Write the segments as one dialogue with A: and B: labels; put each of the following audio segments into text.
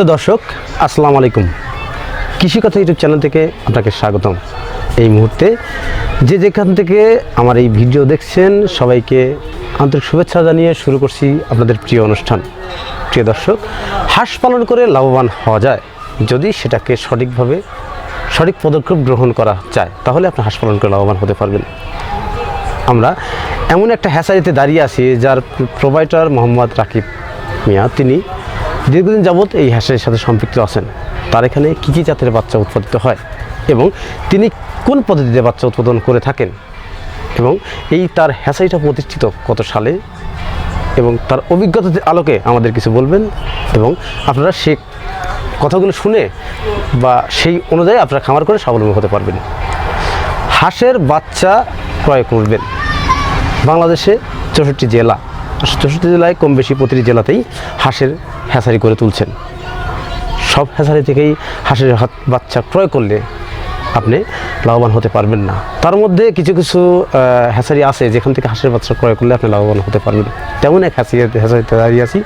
A: সম্মানিত দর্শক, আসসালামু আলাইকুম। কৃষিকথা ইউটিউব চ্যানেল থেকে আপনাকে স্বাগতম। এই মুহূর্তে যে যেখান থেকে আমার এই ভিডিও দেখছেন, সবাইকে আন্তরিক শুভেচ্ছা জানিয়ে শুরু করছি আপনাদের প্রিয় অনুষ্ঠান। প্রিয় দর্শক, হাঁস পালন করে লাভবান হওয়া যায়। যদি সেটাকে সঠিকভাবে, সঠিক পদক্ষেপ গ্রহণ করা যায়, তাহলে আপনি হাঁস পালন করে লাভবান হতে পারবেন। আমরা এমন একটা হ্যাসারিতে দাঁড়িয়ে আছি, যার প্রোভাইডার মোহাম্মদ রাকিব মিয়া। তিনি দীর্ঘদিন যাবৎ এই হ্যাসারির সাথে সম্পৃক্ত আছেন। তার এখানে কী কী জাতের বাচ্চা উৎপাদিত হয় এবং তিনি কোন পদ্ধতিতে বাচ্চা উৎপাদন করে থাকেন এবং এই তার হ্যাসারিটা প্রতিষ্ঠিত কত সালে এবং তার অভিজ্ঞতার আলোকে আমাদের কিছু বলবেন এবং আপনারা সে কথাগুলো শুনে বা সেই অনুযায়ী আপনারা খামার করে স্বাবলম্বী হতে পারবেন। হাঁসের বাচ্চা ক্রয় করবেন। বাংলাদেশে চৌষট্টি জেলা। চৌষট্টি জেলায় কম বেশি প্রতিটি জেলাতেই হাঁসের হ্যাসারি করে তুলছেন। সব হ্যাসারি থেকেই হাঁসের হাত বাচ্চা ক্রয় করলে আপনি লাভবান হতে পারবেন না। তার মধ্যে কিছু কিছু হ্যাসারি আছে, যেখান থেকে হাঁসের বাচ্চা ক্রয় করলে আপনি লাভবান হতে পারবেন। তেমন এক হ্যাসারি হ্যাসারিতে দাঁড়িয়ে আছি,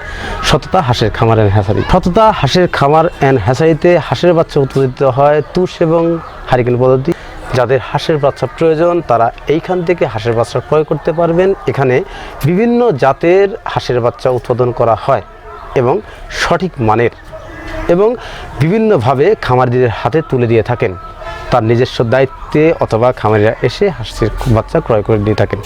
A: সততা হাঁসের খামার অ্যান্ড হ্যাসারি সততা হাঁসের খামার অ্যান্ড হ্যাসারিতে হাঁসের বাচ্চা উৎপাদিত হয় তুষ এবং হারিকেন পদ্ধতি। যাদের হাঁসের বাচ্চা প্রয়োজন, তারা এইখান থেকে হাঁসের বাচ্চা ক্রয় করতে পারবেন। এখানে বিভিন্ন জাতের হাঁসের বাচ্চা উৎপাদন করা হয়। এবং সঠিক মানের এবং বিভিন্নভাবে খামারিদের হাতে তুলে দিয়ে থাকেন। তার নিজস্ব দায়িত্বে অথবা খামারিরা এসে হাঁসের বাচ্চা ক্রয় করে দিয়ে থাকেন।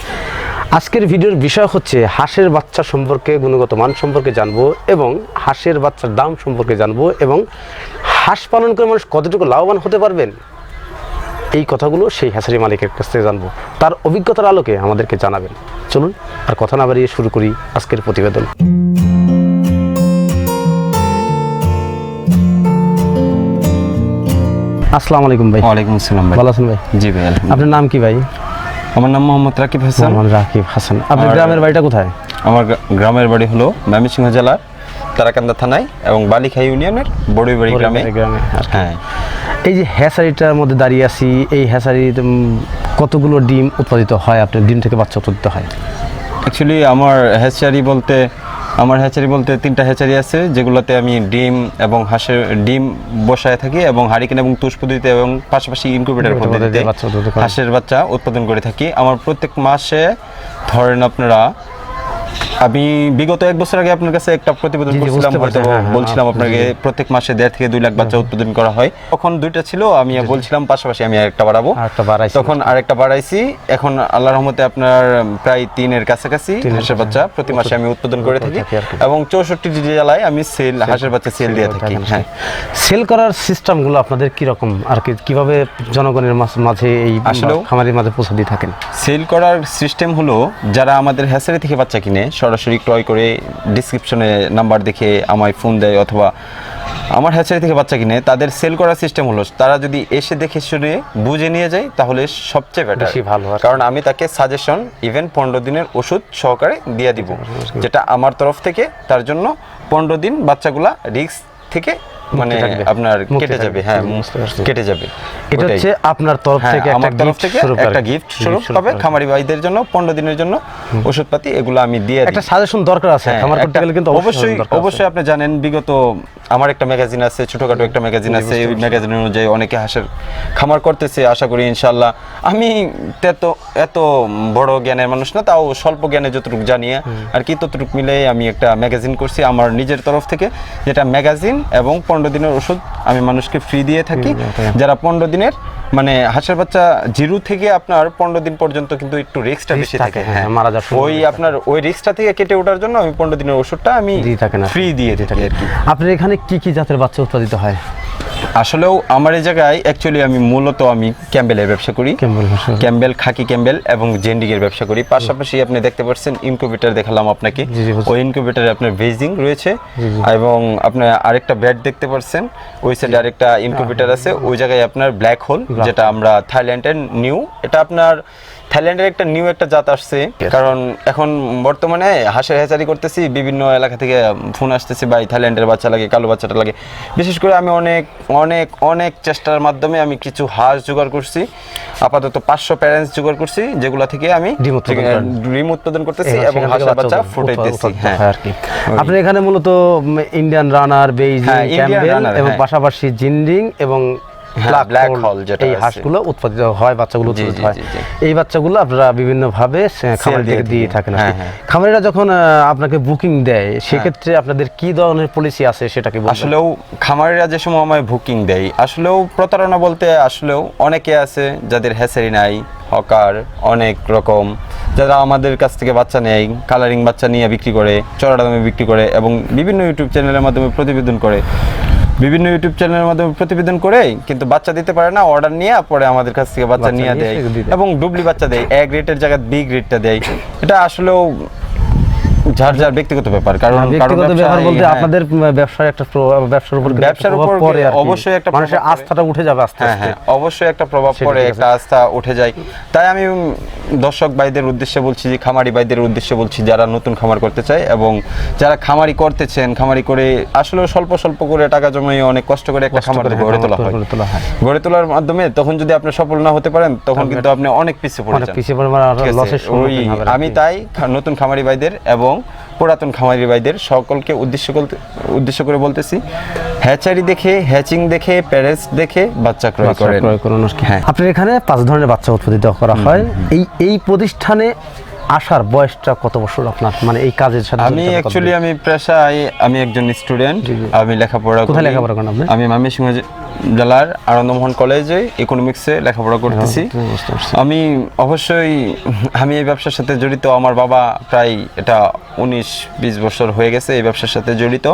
A: আজকের ভিডিওর বিষয় হচ্ছে হাঁসের বাচ্চা সম্পর্কে, গুণগত মান সম্পর্কে জানব এবং হাঁসের বাচ্চার দাম সম্পর্কে জানব এবং হাঁস পালন করে মানুষ কতটুকু লাভবান হতে পারবেন? এই কথাগুলো সেই হাঁসারি মালিকের কাছ থেকে জানব। তার অভিজ্ঞতার আলোকে আমাদেরকে জানাবেন। চলুন আর কথা না বাড়িয়ে শুরু করি আজকের প্রতিবেদন। আসসালামু আলাইকুম ভাই।
B: ওয়ালাইকুম আসসালাম ভাই।
A: ভালো আছেন ভাই?
B: জি ভাই
A: আপনার নাম কি ভাই?
B: আমার নাম মোহাম্মদ রাকিব হাসান।
A: মোহাম্মদ রাকিব হাসান। আপনার গ্রামের বাড়িটা কোথায়?
B: আমার গ্রামের বাড়ি হলো ময়মনসিংহ জেলার তারাকান্দা থানায় এবং বালিখা ইউনিয়নের বড়ইবাড়ি গ্রামে।
A: গ্রামে আচ্ছা।
B: হ্যাঁ।
A: এই যে হ্যাসারিটার মধ্যে দাঁড়িয়ে আছি এই হ্যাসারি কতগুলো ডিম উৎপাদিত হয়? আপনার ডিম থেকে বাচ্চা উৎপাদিত হয়?
B: অ্যাকচুয়ালি আমার হ্যাচারি বলতে আমার হ্যাচারি বলতে তিনটা হ্যাচারি আছে যেগুলোতে আমি ডিম এবং হাঁসের ডিম বসায় থাকি এবং হারিকেন এবং তুষ পদ্ধতিতে এবং পাশাপাশি ইনকিউবেটার পদ্ধতিতে। হাঁসের বাচ্চা উৎপাদন করে থাকি আমার প্রত্যেক মাসে ধরেন আপনারা আমি বিগত এক বছর আগে আপনার কাছে একটা প্রতিবেদন করছিলাম হয়তো
A: হ্যাঁ, হ্যাঁ,
B: বলছিলাম আপনাকে প্রত্যেক মাসে দেড় থেকে দুই লাখ বাচ্চা উৎপাদন করা হয়। তখন দুইটা ছিল আমি বলছিলাম পাশাপাশি আমি
A: আরেকটা বাড়াবো।
B: তখন আরেকটা বাড়াইছি। এখন আল্লাহ রহমতে আপনার প্রায় তিনের কাছাকাছি হাঁসের বাচ্চা প্রতি মাসে আমি উৎপাদন করে থাকি। এবং চৌষট্টি জেলায় আমি সেল হাঁসের বাচ্চা সেল দিয়ে থাকি। হ্যাঁ।
A: সেল করার সিস্টেমগুলো আপনাদের কি রকম আর কি কীভাবে জনগণের মাঝ- মাঝে এই
B: আসলেও-
A: খামারের মাঝে পৌঁছে দিয়ে থাকেন?
B: সেল করার সিস্টেম হলো যারা আমাদের হ্যাসারি থেকে বাচ্চা কিনে সরাসরি ক্রয় করে ডিসক্রিপশনে নাম্বার দেখে আমায় ফোন দেয় অথবা আমার হ্যাচারি থেকে বাচ্চা কিনে তাদের সেল করার সিস্টেম হলো তারা যদি এসে দেখে শুনে বুঝে নিয়ে যায় তাহলে সবচেয়ে বেটার
A: ভালো হয়।
B: কারণ আমি তাকে সাজেশন ইভেন পনেরো দিনের ওষুধ সহকারে দিয়ে দিব যেটা আমার তরফ থেকে তার জন্য পনেরো দিন বাচ্চাগুলা রিস্ক থেকে মানে আপনার কেটে যাবে হ্যাঁ। কেটে যাবে।
A: এটা হচ্ছে আপনার তরফ
B: হ্যাঁ,
A: থেকে
B: আমার তরফ থেকে একটা গিফট স্বরূপ। খামারি ভাইদের জন্য পনেরো দিনের জন্য ওষুধপাতি এগুলো আমি দিয়ে
A: একটা সাজেশন দরকার আছে।
B: হ্যাঁ,
A: খামার করতে গেলে কিন্তু
B: অবশ্যই অবশ্যই আপনি জানেন বিগত আমার একটা ম্যাগাজিন আছে ছোটখাটো একটা ম্যাগাজিন আছে ওই ম্যাগাজিন অনুযায়ী অনেকে হাঁসের খামার করতেছে আশা করি ইনশাল্লাহ আমি এত এত বড় জ্ঞানের মানুষ না তাও স্বল্প জ্ঞানে যতটুকু জানিয়ে আর কি ততটুকু মিলে আমি একটা ম্যাগাজিন করছি আমার নিজের তরফ থেকে যেটা ম্যাগাজিন এবং পনেরো দিনের ওষুধ আমি মানুষকে ফ্রি দিয়ে থাকি। যারা পনেরো দিনের মানে হাঁসের বাচ্চা জিরু থেকে আপনার পনেরো দিন পর্যন্ত কিন্তু একটু রিস্কটা বেশি
A: থাকে, হ্যাঁ,
B: হ্যাঁ।
A: মারা যাওয়ার
B: ওই আপনার ওই রিস্কটা থেকে কেটে ওঠার জন্য আমি পনেরো দিনের ওষুধটা আমি ফ্রি দিয়ে দিয়ে থাকি আর কি।
A: আপনার এখানে কি কি জাতের বাচ্চা উৎপাদিত হয়?
B: আসলেও আমার এই জায়গায় অ্যাকচুয়ালি আমি মূলত আমি ক্যাম্বেলের ব্যবসা করি।
A: ক্যাম্বেল
B: খাকি ক্যাম্বেল এবং জেন্ডিগের ব্যবসা করি। পাশাপাশি আপনি দেখতে পাচ্ছেন ইনকিউবেটর দেখালাম আপনাকে। ওই ইনকিউবেটরে আপনার বেজিং রয়েছে এবং আপনার আরেকটা ব্যাট দেখতে পাচ্ছেন। ওই সাইডে আরেকটা
A: হ্যাঁ,
B: ইনকিউবেটর আছে। ওই জায়গায় আপনার ব্ল্যাক হোল যেটা আমরা থাইল্যান্ডের নিউ এটা আপনার থাইল্যান্ডের একটা নিউ একটা জাত আসছে। কারণ এখন বর্তমানে হাঁসের হ্যাচারি করতেছি বিভিন্ন এলাকা থেকে ফোন আসতেছে ভাই থাইল্যান্ডের বাচ্চা লাগে কালো বাচ্চাটা লাগে। বিশেষ করে আমি অনেক অনেক অনেক চেষ্টার মাধ্যমে আমি কিছু হাঁস জোগাড় করছি। আপাতত পাঁচশো প্যারেন্টস জোগাড় করছি যেগুলা থেকে আমি
A: ডিম উৎপাদন
B: করতেছি এবং হাঁসের বাচ্চা ফুটাইতেছি হ্যাঁ।
A: আপনি এখানে মূলত ইন্ডিয়ান রানার বেইজিং
B: runner,
A: এবং
B: হ্যাঁ।
A: পাশাপাশি জিন্ডিং এবং
B: হ্যাঁ, যেটা
A: এই হাঁসগুলো উৎপাদিত হয় বাচ্চাগুলো উৎপাদিত হয়। এই বাচ্চাগুলো আপনারা বিভিন্ন ভাবে খামার
B: দিয়ে
A: থেকে দিয়ে
B: থাকি।
A: থাকেন।
B: হ্যাঁ, হ্যাঁ।
A: খামারিরা যখন আপনাকে বুকিং দেয় সেক্ষেত্রে আপনাদের কি ধরনের পলিসি আছে সেটাকে
B: আসলেও খামারিরা যে সময় আমায় বুকিং দেয় আসলেও প্রতারণা বলতে আসলেও অনেকে আছে যাদের হ্যাসারি নাই হকার অনেক রকম যারা আমাদের কাছ থেকে বাচ্চা নেয় কালারিং বাচ্চা নিয়ে বিক্রি করে চড়া দামে বিক্রি করে এবং বিভিন্ন ইউটিউব চ্যানেলের মাধ্যমে প্রতিবেদন করে বিভিন্ন ইউটিউব চ্যানেলের মাধ্যমে প্রতিবেদন করে কিন্তু বাচ্চা দিতে পারে না অর্ডার নিয়ে পরে আমাদের কাছ থেকে বাচ্চা নিয়ে দেয়। এবং ডুবলি বাচ্চা দেয় এক রেটের জায়গায় বি গ্রেডটা দেয় এটা আসলেও যার যার ব্যক্তিগত ব্যাপার কারণ
A: ব্যক্তিগত ব্যাপার বলতে
B: হ্যাঁ।
A: আপনাদের ব্যবসার একটা ব্যবসার উপর
B: ব্যবসার উপর
A: পড়ে
B: অবশ্যই একটা
A: মানুষের আস্থাটা উঠে যাবে আস্তে
B: হ্যাঁ
A: আস্তে।
B: হ্যাঁ অবশ্যই একটা প্রভাব পড়ে একটা আস্থা উঠে যায়। তাই আমি দর্শক ভাইদের উদ্দেশ্যে বলছি যে খামারি ভাইদের উদ্দেশ্যে বলছি যারা নতুন খামার করতে চায় এবং যারা খামারি করতেছেন খামারি করে আসলে স্বল্প স্বল্প করে টাকা জমিয়ে অনেক কষ্ট করে একটা খামার গড়ে তোলা হয়।
A: গড়ে তোলা।
B: গড়ে তোলার মাধ্যমে তখন যদি আপনি সফল না হতে পারেন তখন কিন্তু আপনি অনেক পিছিয়ে পড়ে যান।
A: পিছিয়ে পড়ে মানে
B: আমি তাই নতুন খামারি ভাইদের এবং পুরাতন খামারি ভাইদের সকলকে উদ্দেশ্য করতে- উদ্দেশ্য করে বলতেছি হ্যাচারি দেখে হ্যাচিং দেখে প্যারেস দেখে বাচ্চা ক্রয় করেন। হ্যাঁ।
A: আপনার এখানে পাঁচ ধরনের বাচ্চা উৎপাদিত করা হয়। এই এই প্রতিষ্ঠানে আসার বয়সটা কত বছর আপনার? মানে এই কাজের সাথে
B: আমি অ্যাকচুয়ালি আমি পেশায় আমি একজন স্টুডেন্ট আমি লেখাপড়া
A: কোথায় লেখাপড়া করেন আপনি?
B: আমি ময়মনসিংহ জে- জেলার আনন্দমোহন কলেজে ইকোনমিক্সে লেখাপড়া করতেছি।
A: হ্যাঁ, পারছি।
B: আমি অবশ্যই আমি এই ব্যবসার সাথে জড়িত আমার বাবা প্রায় এটা উনিশ বিশ বছর হয়ে গেছে এই ব্যবসার সাথে জড়িত।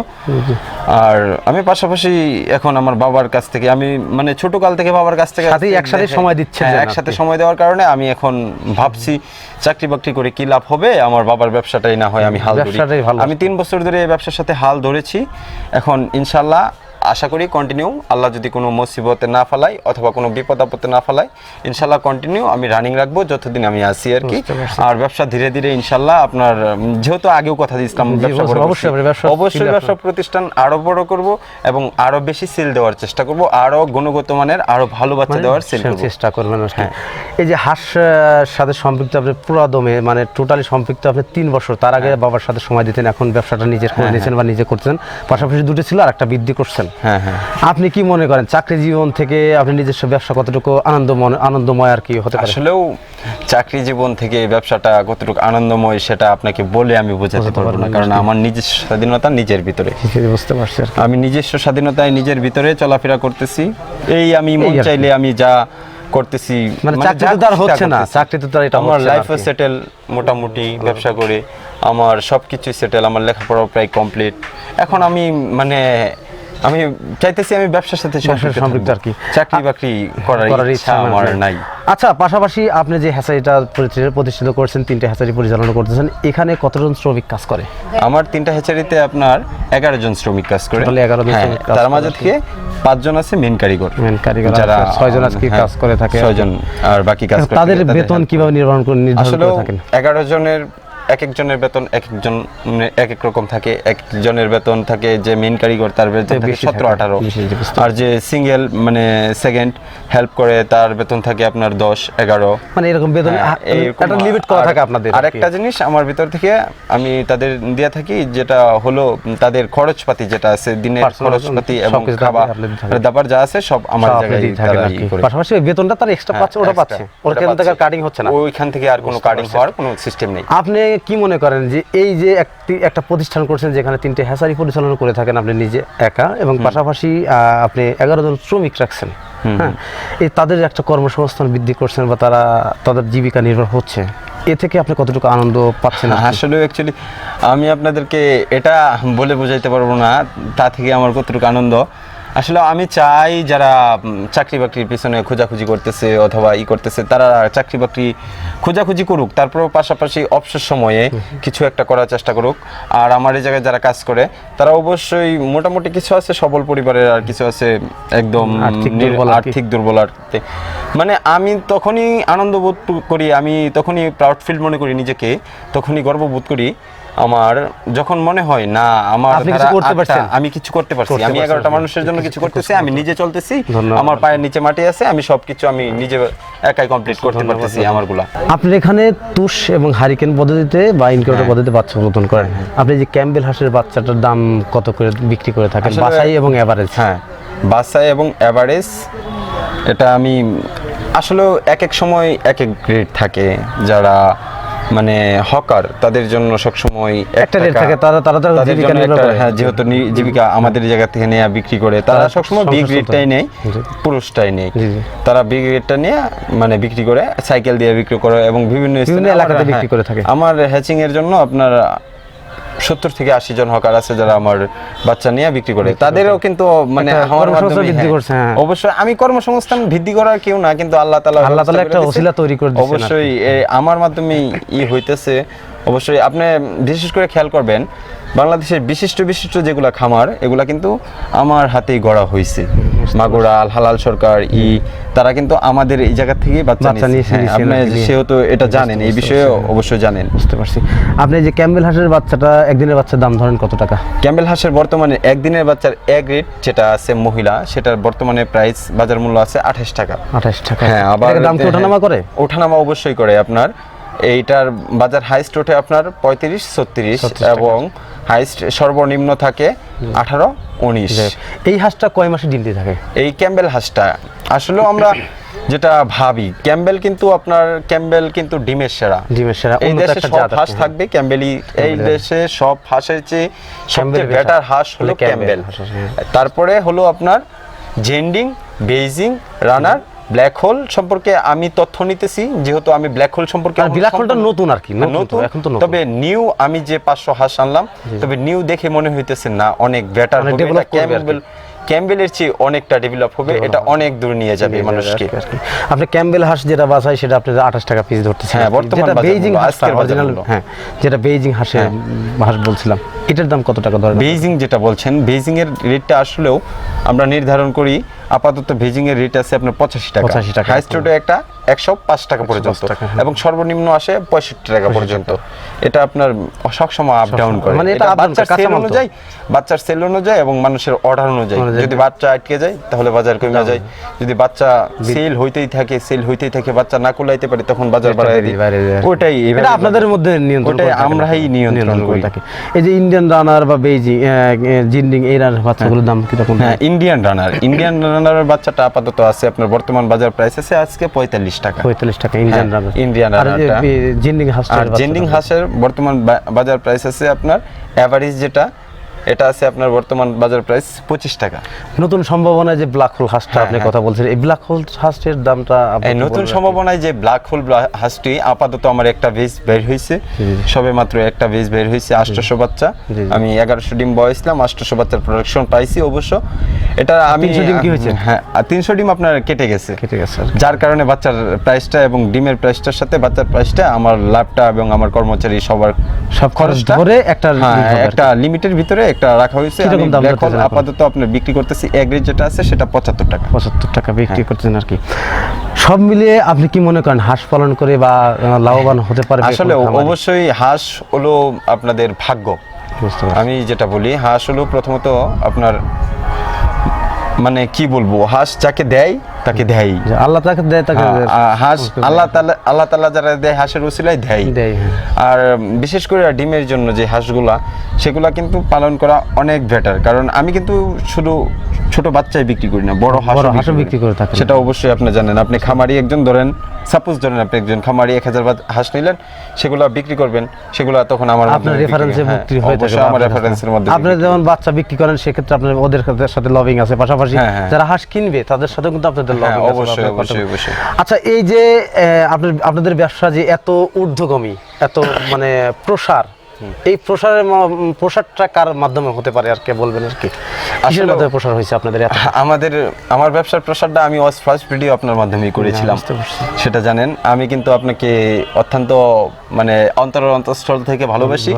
B: আর আমি পাশাপাশি এখন আমার বাবার কাছ থেকে আমি মানে ছোট কাল থেকে বাবার কাছ থেকে
A: একসাথে সময় দিচ্ছেন
B: হ্যাঁ, একসাথে সময় দেওয়ার কারণে আমি এখন ভাবছি চাকরি বাকরি করে কি লাভ হবে? আমার বাবার ব্যবসাটাই না হয় আমি হাল ধরি। আমি তিন বছর ধরে এই ব্যবসার সাথে হাল ধরেছি। এখন ইনশাল্লাহ আশা করি কন্টিনিউ আল্লাহ যদি কোনো মুসিবতে না ফেলাই অথবা কোনো বিপদ আপদে না ফেলাই ইনশাল্লাহ কন্টিনিউ আমি রানিং রাখব যতদিন আমি আসি আর কি। আর ব্যবসা ধীরে ধীরে ইনশাল্লাহ আপনার যেহেতু আগেও কথা দিয়েছিলাম ব্যবসা
A: অবশ্যই, অবশ্যই ব্যবসা
B: প্রতিষ্ঠান আরও বড় করব এবং আরও বেশি সেল দেওয়ার চেষ্টা করব আরও গুণগত মানের আরও ভালো বাচ্চা
A: মানে
B: দেওয়ার সেল
A: চেষ্টা করবেন
B: হ্যাঁ।
A: এই যে হাঁস সাথে সম্পৃক্ত আপনি পুরাদমে মানে টোটালি সম্পৃক্ত আপনি তিন বছর তার আগে বাবার সাথে সময় দিতেন এখন ব্যবসাটা নিজের করে নিয়েছেন বা নিজে করছেন পাশাপাশি দুটো ছিল আর একটা বৃদ্ধি করছেন।
B: হ্যাঁ হ্যাঁ।
A: আপনি কি মনে করেন চাকরি জীবন থেকে আপনি নিজস্ব ব্যবসা কতটুকু আনন্দময় আনন্দময় আর কি হতে পারে?
B: আসলেও চাকরি জীবন থেকে ব্যবসাটা কতটুকু আনন্দময় সেটা আপনাকে বলে আমি বোঝাতে পারব না কারণ আমার নিজস্ব স্বাধীনতা নিজের ভিতরে।
A: বুঝতে পারছি
B: আমি নিজস্ব স্বাধীনতায় নিজের ভিতরে চলাফেরা করতেছি। এই আমি মন। চাইলে আমি যা করতেছি
A: মানে
B: মানে
A: চাকরি তো হচ্ছে না,
B: করতেছি।
A: চাকরি তো তার এটা
B: আমার লাইফ সেটেল মোটামুটি ব্যবসা করে আমার সবকিছু সেটেল আমার লেখাপড়া প্রায় কমপ্লিট এখন আমি মানে আমি চাইতেছি আমি ব্যবসার সাথে সম্পৃক্ত
A: আর কি।
B: চাকরি বাকরি করার ইচ্ছা আমার নাই।
A: আচ্ছা পাশাপাশি আপনি যে হ্যাচারিটা প্রতিষ্ঠিত করেছেন তিনটে হ্যাচারি পরিচালনা করতেছেন এখানে কতজন শ্রমিক কাজ করে?
B: আমার তিনটা হ্যাচারিতে আপনার এগারো জন শ্রমিক কাজ করে।
A: 11 জন
B: হ্যাঁ, তার মাঝে থেকে পাঁচজন আছে মেন কারিগর।
A: মেন কারিগর যারা ছয়জন আজকে কাজ করে থাকে।
B: ছয়জন আর বাকি কাজ
A: তাদের বেতন কীভাবে নির্ধারণ করে নির্ধারণ করে থাকেন?
B: এগারো জনের এক একজনের বেতন এক একজন মানে এক এক রকম থাকে একজনের বেতন থাকে যে মেন কারিগর তার বেতন থাকে সতেরো আঠারো আর যে সিঙ্গেল মানে সেকেন্ড হেল্প করে তার বেতন থাকে আপনার দশ এগারো।
A: মানে এরকম বেতন
B: হ্যাঁ,
A: আ-
B: এইরকম
A: একটা লিমিট করা থাকে আপনাদের
B: আর একটা জিনিস আমার ভিতর থেকে আমি তাদের দিয়ে থাকি যেটা হলো তাদের খরচপাতি যেটা আছে দিনের খরচপাতি এবং খাবার
A: থাকেন।
B: দাবার যা আছে সব আমার জায়গায়।
A: পাশাপাশি বেতনটা তার এক্সট্রা পাচ্ছে ওটা
B: হ্যাঁ,
A: পাচ্ছে ওর কেন থেকে কাটিং হচ্ছে না?
B: ওইখান থেকে আর কোনো কাটিং হওয়ার কোনো সিস্টেম নেই।
A: আপনি কি মনে করেন যে এই যে একটি একটা প্রতিষ্ঠান করছেন যেখানে তিনটে হ্যাসারি পরিচালনা করে থাকেন আপনি নিজে একা এবং পাশাপাশি আপনি এগারো জন শ্রমিক রাখছেন হ্যাঁ? এই তাদের একটা কর্মসংস্থান বৃদ্ধি করছেন বা তারা তাদের জীবিকা নির্ভর হচ্ছে এ থেকে আপনি কতটুকু আনন্দ পাচ্ছেন
B: আসলে অ্যাকচুয়ালি আমি আপনাদেরকে এটা বলে বোঝাইতে পারব না তা থেকে আমার কতটুকু আনন্দ। আসলে আমি চাই যারা চাকরি বাকরির পিছনে খোঁজাখুঁজি করতেছে অথবা ই করতেছে তারা চাকরি বাকরি খোঁজাখুঁজি করুক। তারপরেও পাশাপাশি অবসর সময়ে কিছু একটা করার চেষ্টা করুক। আর আমার এই জায়গায় যারা কাজ করে তারা অবশ্যই মোটামুটি কিছু আছে সবল পরিবারের আর কিছু আছে একদম
A: আর্থিক দুর্বল
B: মানে আমি তখনই আনন্দ বোধ করি আমি তখনই প্রাউড ফিল মনে করি নিজেকে তখনই গর্ববোধ করি আমার যখন মনে হয় না আমার
A: কিছু করতে পারছেন।
B: আমি কিছু করতে পারছি আমি এগারোটা
A: হ্যাঁ।
B: মানুষের জন্য কিছু করতেছি আমি নিজে চলতেছি। আমার পায়ের নিচে মাটি আছে আমি সবকিছু আমি নিজে একাই কমপ্লিট করতে পারতেছি। আমারগুলা
A: আপনি এখানে তুষ এবং হারিকেন পদ্ধতিতে বা ইনকিউবেটর
B: হ্যাঁ।
A: পদ্ধতিতে বাচ্চা উৎপাদন করেন আপনি যে ক্যাম্বেল হাঁসের বাচ্চাটার দাম কত করে বিক্রি করে থাকেন বাসাই এবং এভারেজ
B: হ্যাঁ বাসায় এবং এভারেজ এটা আমি আসলে এক এক সময় এক এক গ্রেড থাকে যারা মানে হকার তাদের জন্য সবসময় এক
A: একটা
B: রেট
A: থাকে, তারা- তারা জীবিকা
B: নির্ভর
A: করে।
B: হ্যাঁ যেহেতু জীবিকা আমাদের জায়গা থেকে নেওয়া বিক্রি করে তারা সবসময়
A: বিগ
B: রেটটাই
A: নেয়
B: নেই পুরুষটাই
A: জি।
B: তারা বিগ রেটটা নিয়ে মানে বিক্রি করে সাইকেল দিয়ে বিক্রি করে এবং বিভিন্ন
A: এলাকাতে বিক্রি
B: হ্যাঁ,
A: করে থাকে।
B: আমার হ্যাচিং এর জন্য আপনার সত্তর থেকে আশি জন হকার আছে যারা আমার বাচ্চা নিয়ে বিক্রি করে তাদেরও কিন্তু মানে আমার মাধ্যমে
A: করছে, হ্যাঁ।
B: অবশ্যই আমি কর্মসংস্থান বৃদ্ধি করার কেউ না কিন্তু আল্লাহ তাআলা
A: আল্লাহ তাআলা একটা। ওসিলা তৈরি করে।
B: অবশ্যই আমার মাধ্যমে ই হইতেছে অবশ্যই আপনি বিশেষ করে খেয়াল করবেন বাংলাদেশের বিশিষ্ট বিশিষ্ট যেগুলা খামার এগুলা কিন্তু আমার হাতেই গড়া হয়েছে মাগুরা আল হালাল সরকার ই তারা কিন্তু আমাদের এই জায়গা থেকে বাচ্চা
A: বাচ্চা নিয়ে
B: নিয়েছে।
A: কি।
B: সেহেতু এটা জানেন এই বিষয়ে অবশ্যই জানেন।
A: বুঝতে পারছি। আপনি যে ক্যাম্বেল হাঁসের বাচ্চাটা একদিনের বাচ্চার দাম ধরেন কত টাকা?
B: ক্যাম্বেল হাঁসের বর্তমানে একদিনের বাচ্চার এক রেট যেটা আছে মহিলা সেটার বর্তমানে প্রাইস বাজার মূল্য আছে আঠাশ টাকা।
A: আঠাশ টাকা।
B: হ্যাঁ আবার
A: দাম ওঠানামা করে?
B: ওঠানামা অবশ্যই করে আপনার। এইটার বাজার হাইস্ট ওঠে আপনার পঁয়ত্রিশ ছত্রিশ এবং হাইস্ট সর্বনিম্ন থাকে আঠারো উনিশ।
A: এই হাঁসটা কয় মাসে ডিম দিয়ে থাকে?
B: এই ক্যাম্বেল হাঁসটা আসলে আমরা যেটা ভাবি ক্যাম্বেল কিন্তু আপনার ক্যাম্বেল কিন্তু ডিমের সেরা।
A: ডিমের সেরা,
B: এই দেশে সব হাঁস। থাকবে ক্যাম্বেলই এই দেশে সব হাঁসের চেয়ে সবচেয়ে বেটার হাঁস হলো
A: ক্যাম্বেল।
B: তারপরে হলো আপনার জেন্ডিং বেইজিং রানার ব্ল্যাক হোল সম্পর্কে আমি তথ্য নিতেছি যেহেতু আমি ব্ল্যাক হোল সম্পর্কে
A: আর
B: আমার
A: black hole টা
B: সম্পূর্ণ-
A: নতুন আর কি,
B: হ্যাঁ,
A: নতুন এখন তো
B: তবে নিউ আমি যে পাঁচশো হাঁস আনলাম তবে নিউ দেখে মনে হইতেছে না অনেক বেটার
A: অনেক
B: হবে। ক্যাম্বেল ক্যাম্বেলের চেয়ে অনেকটা ডেভেলপ হবে এটা অনেক দূর নিয়ে যাবে মানুষকে।
A: আপনি ক্যাম্বেল হাঁস যেটা বাছাই সেটা আপনি আঠাশ টাকা পিস ধরতেছেন
B: হ্যাঁ, বর্তমান
A: বেইজিং
B: বাজার
A: অরিজিনাল হ্যাঁ যেটা বেইজিং হাঁসের
B: হ্যাঁ।
A: হাঁস বলছিলাম এটার দাম কত টাকা ধরেন
B: বেইজিং যেটা বলছেন বেইজিং এর রেটটা আসলেও আমরা নির্ধারণ করি আপাতত বেইজিং এর রেট আছে আপনার পঁচাশি টাকা
A: 85 টাকা।
B: হাইস্ট একটা একশো পাঁচ টাকা পর্যন্ত
A: হ্যাঁ।
B: এবং সর্বনিম্ন আসে পঁয়ষট্টি টাকা পর্যন্ত। এটা আপনার সবসময় আপ ডাউন করে।
A: মানে এটা
B: বাচ্চার সেল অনুযায়ী বাচ্চার সেল অনুযায়ী এবং মানুষের অর্ডার অনুযায়ী। যদি বাচ্চা আটকে যায় তাহলে বাজার কমে যায়। যদি বাচ্চা সেল হইতেই থাকে সেল হইতেই থাকে বাচ্চা না কুলাইতে পারে তখন বাজার বাড়ায় দিই। ওটাই
A: এটা আপনাদের মধ্যে নিয়ন্ত্রণ
B: ওটাই আমরাই নিয়ন্ত্রণ করি
A: থাকি। এই যে ইন্ডিয়ান রানার বা বেইজিং জিন্ডিং এই রানার বাচ্চাগুলোর দাম কীরকম?
B: হ্যাঁ ইন্ডিয়ান রানার ইন্ডিয়ান রানারের বাচ্চাটা আপাতত আছে আপনার বর্তমান বাজার প্রাইস আছে আজকে পঁয়তাল্লিশ টাকা।
A: পঁয়তাল্লিশ টাকা ইন্ডিয়ান। বে- জিন্ডিং
B: আর জেন্ডিং হাঁসের বর্তমান বাজার প্রাইস আছে আপনার অ্যাভারেজ যেটা এটা আছে আপনার বর্তমান বাজার প্রাইস পঁচিশ টাকা।
A: নতুন সম্ভাবনা যে ব্ল্যাক হোল হাঁসটা
B: হ্যাঁ,
A: আপনি
B: হ্যাঁ।
A: কথা বলছেন এই ব্ল্যাক হোল হাঁসের দামটা
B: এই নতুন সম্ভাবনায় যে ব্ল্যাক হোল হাঁসটি আপাতত আমার একটা বেজ বের হয়েছে সবে মাত্র একটা বেজ বের হয়েছে আটশোশো বাচ্চা। আমি এগারোশো ডিম বয়সলাম আটশোশো বাচ্চার প্রোডাকশন পাইছি অবশ্য। এটা আমি
A: 300 ডিম কি হয়েছে?
B: হ্যাঁ তিনশো ডিম আপনার কেটে গেছে।
A: কেটে গেছে
B: যার কারণে বাচ্চার প্রাইসটা এবং ডিমের প্রাইসটার সাথে বাচ্চার প্রাইসটা আমার লাভটা এবং আমার কর্মচারী সবার
A: সব খরচ
B: খরচটা
A: ধরে একটা
B: হ্যাঁ। একটা লিমিটের ভিতরে একটা রাখা হয়েছে আমি
A: দাম
B: ব্ল্যাক হোল
A: এখন?
B: আপাতত আপনার বিক্রি করতেছি এগ্রেড যেটা আছে সেটা পঁচাত্তর টাকা
A: পঁচাত্তর টাকা বিক্রি
B: হ্যাঁ।
A: করছেন আর কি সব মিলিয়ে আপনি কি মনে করেন হাঁস পালন করে বা লাভবান হতে পারবে
B: আসলে অবশ্যই হাঁস হলো আপনাদের ভাগ্য। আমি যেটা বলি হাঁস হলো প্রথমত আপনার মানে কি বলব হাঁস যাকে দেয় তাকে দেয়।
A: আল্লাহ তাকে দেয় তাকে
B: হ্যাঁ, হাঁস আল্লাহ তাআলা আল্লাহ তাআলা যারা দেয় হাঁসের উসিলায় দেয়।
A: দেয়, হ্যাঁ।
B: আর বিশেষ করে ডিমের জন্য যে হাঁসগুলা সেগুলা কিন্তু পালন করা অনেক বেটার কারণ আমি কিন্তু শুধু ছোট বাচ্চাই বিক্রি করি না বড় হাঁস
A: বিক্রি করে থাকেন।
B: সেটা অবশ্যই আপনি জানেন আপনি খামারি একজন ধরেন সাপোজ ধরেন আপনি একজন খামারি এক হাজার হাঁস নিলেন সেগুলা বিক্রি করবেন সেগুলা তখন আমার
A: আপনার রেফারেন্সে
B: হ্যাঁ,
A: বিক্রি হয়ে থাকে
B: আমার রেফারেন্সের মধ্যে
A: আপনি যেমন বাচ্চা বিক্রি করেন সেক্ষেত্রে আপনার ওদের সাথে- সাথে লবিং আছে পাশাপাশি
B: হ্যাঁ, হ্যাঁ।
A: যারা হাঁস কিনবে তাদের সাথে কিন্তু আপনাদের
B: হ্যাঁ,
A: লবিং আছে
B: অবশ্যই, অবশ্যই, অবশ্যই।
A: আচ্ছা এই যে আপনার আপনাদের ব্যবসা যে এত ঊর্ধ্বগামী এত মানে প্রসার এই প্রসারের প্রসারটা কার মাধ্যমে হতে পারে আর কে বলবেন আর কি?
B: আসলে-
A: মাধ্যমে প্রসার হয়েছে আপনাদের
B: আমাদের আমার ব্যবসার প্রসারটা আমি ফার্স্ট ভিডিও আপনার মাধ্যমেই করেছিলাম। সেটা জানেন। আমি কিন্তু আপনাকে অত্যন্ত মানে অন্তর অন্তঃস্থল থেকে ভালোবাসি।